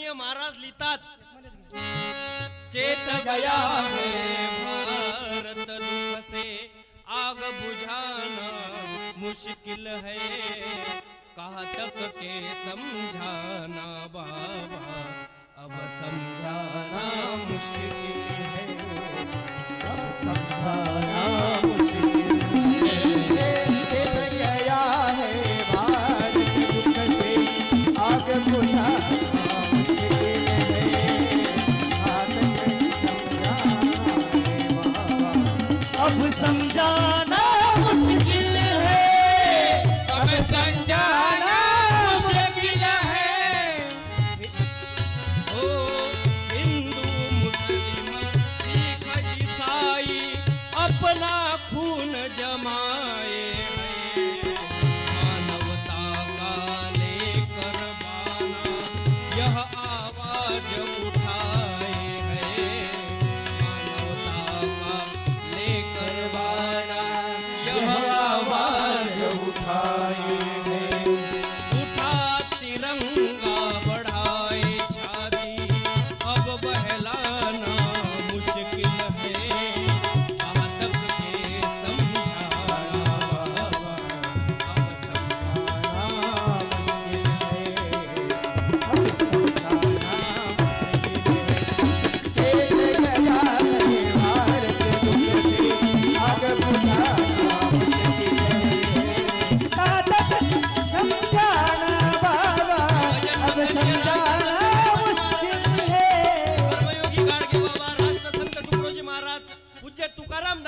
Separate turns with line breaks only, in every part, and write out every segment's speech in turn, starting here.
आदरणीय महाराज लिहितात. चेत गया है भारत दुख से आग बुझाना मुश्किल है. कहा तक के समझाना बाबा अब समझाना मुश्किल है.
अब समझाना
करे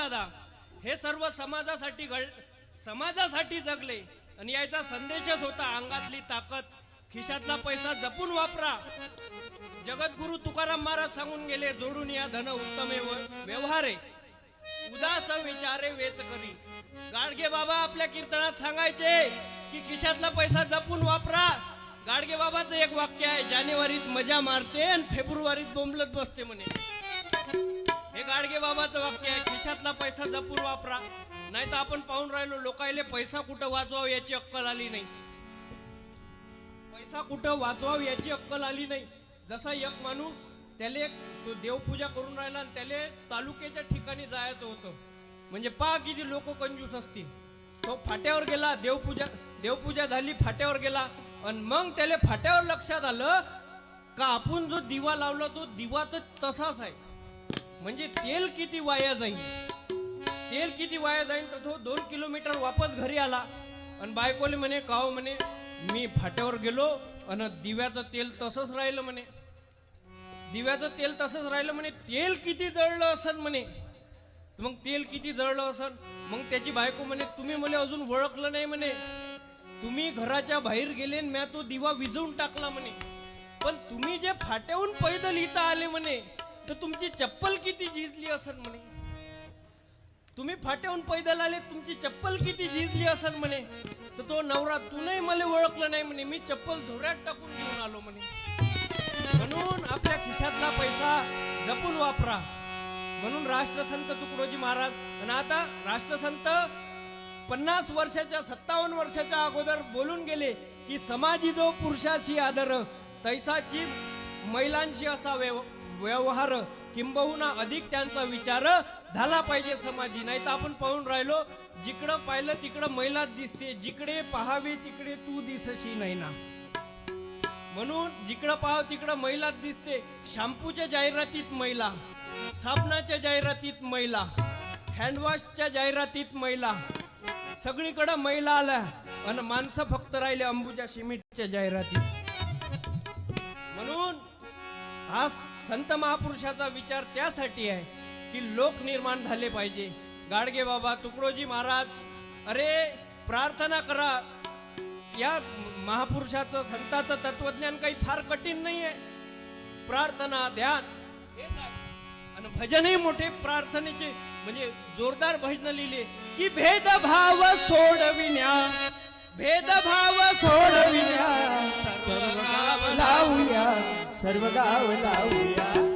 दादा हे सर्व समाजासाठी घड समाजासाठी जगले. आणि याचा संदेशच होता अंगातली ताकद. खिशातला पैसा जपून वापरा. जगद्गुरु तुकाराम महाराज सांगून गेले जोडून या धन उत्तमे व्यवहारे उदास विचारे वेच करी. गाडगे बाबा आपल्या कीर्तनात सांगायचे की खिशातला पैसा जपून वापरा. गाडगे बाबाचं एक वाक्य आहे जानेवारीत मजा मारते आणि फेब्रुवारीत बोंबलत बसते म्हणे. हे गाडगे बाबाचं वाक्य आहे खिशातला पैसा जपून वापरा. नाही तर आपण पाहून राहिलो लोकायले पैसा कुठं वाचवावं याची अक्कल आली नाही. पैसा कुठं वाचवावं याची अक्कल आली नाही. जसा एक माणूस त्याले तो देवपूजा करून राहिला आणि त्याले तालुक्याच्या ठिकाणी जायचं होतं. म्हणजे पहा किती लोक कंजूस असतील. तो फाट्यावर गेला देवपूजा देवपूजा झाली फाट्यावर गेला. आणि मग त्याला फाट्यावर लक्षात आलं का आपण जो दिवा लावला तो दिवा तर तसाच आहे. म्हणजे तेल किती वाया जाईल तेल किती वाया जाईल तर तो दोन किलोमीटर वापस घरी आला. आणि बायकोले म्हणे काव म्हणे मी फाट्यावर गेलो आणि दिव्याचं तेल तसंच राहिलं म्हणे. दिव्याचं तेल तसंच राहिलं म्हणे तेल किती जळलं असन म्हणे. मग तेल किती जळलं असन? मग त्याची बायको म्हणे तुम्ही मला अजून ओळखलं नाही म्हणे. तुम्ही घराच्या बाहेर गेले आणि म्या तो दिवा विझवून टाकला म्हणे. पण तुम्ही जे फाट्याहून पैदल इथं आले म्हणे तर तुमची चप्पल किती झिजली असन म्हणे? तुम्ही फाट्याहून पैदल आले तुमची चप्पल किती झिजली असन म्हणे? तर तो नवरा तूनही मला ओळखलं नाही म्हणे मी चप्पल धुऱ्यात टाकून घेऊन आलो म्हणे. म्हणून आपल्या खिशातला पैसा जपून वापरा. म्हणून राष्ट्रसंत तुकडोजी महाराज आणि आता राष्ट्रसंत पन्नास वर्षाच्या सत्तावन्न वर्षाच्या अगोदर बोलून गेले की समाजी जो पुरुषाशी आदर तैसाची महिलांशी असा व्यव व्यवहार किंबहुना अधिक त्यांचा विचार झाला पाहिजे समाजी. नाही तर आपण पाहून राहिलो जिकडं पाहिलं तिकडं महिला दिसते जिकडे पहावे तिकडे तू दिसशी नाही ना. म्हणून जिकडं पाहाव तिकडं महिलाच दिसते शॅम्पूच्या जाहिरातीत महिला साबणाच्या जाहिरातीत महिला हँडवॉशच्या जाहिरातीत महिला सगळीकडं महिला आल्या आणि माणसं फक्त राहिले अंबुजा सिमेंटच्या जाहिरातीत. हा संत महापुरुषाचा विचार त्यासाठी आहे की लोक निर्माण झाले पाहिजे. गाडगे बाबा तुकडोजी महाराज अरे प्रार्थना करा. या महापुरुषाचं संताचं तत्वज्ञान काही फार कठीण नाही आहे प्रार्थना ध्यान हेच आणि भजनही मोठे प्रार्थनेचे म्हणजे जोरदार भजन लिहिले की भेदभाव सोडविण्या भेदभाव सोडविण्या सर्व
सर्व गाव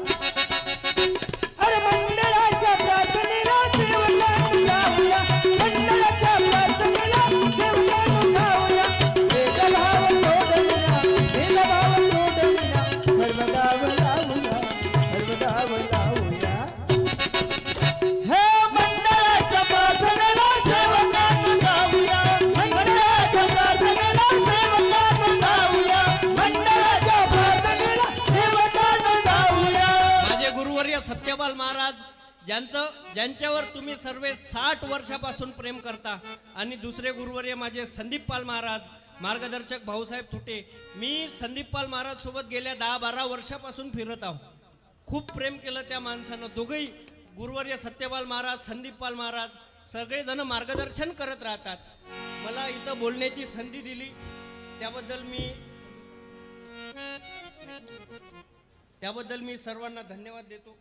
महाराज
ज्यांचं ज्यांच्यावर तुम्ही सर्व साठ वर्षापासून प्रेम करता आणि दुसरे गुरुवर्य माझे संदीप पाल महाराज मार्गदर्शक भाऊसाहेब थुटे मी संदीप पाल महाराज सोबत गेल्या दहा बारा वर्षापासून फिरत आहो. खूप प्रेम केलं त्या माणसानं. दोघंही गुरुवर्य सत्यपाल महाराज संदीप पाल महाराज सगळेजण मार्गदर्शन करत राहतात. मला इथं बोलण्याची संधी दिली. त्याबद्दल मी त्याबद्दल मी सर्वांना धन्यवाद देतो.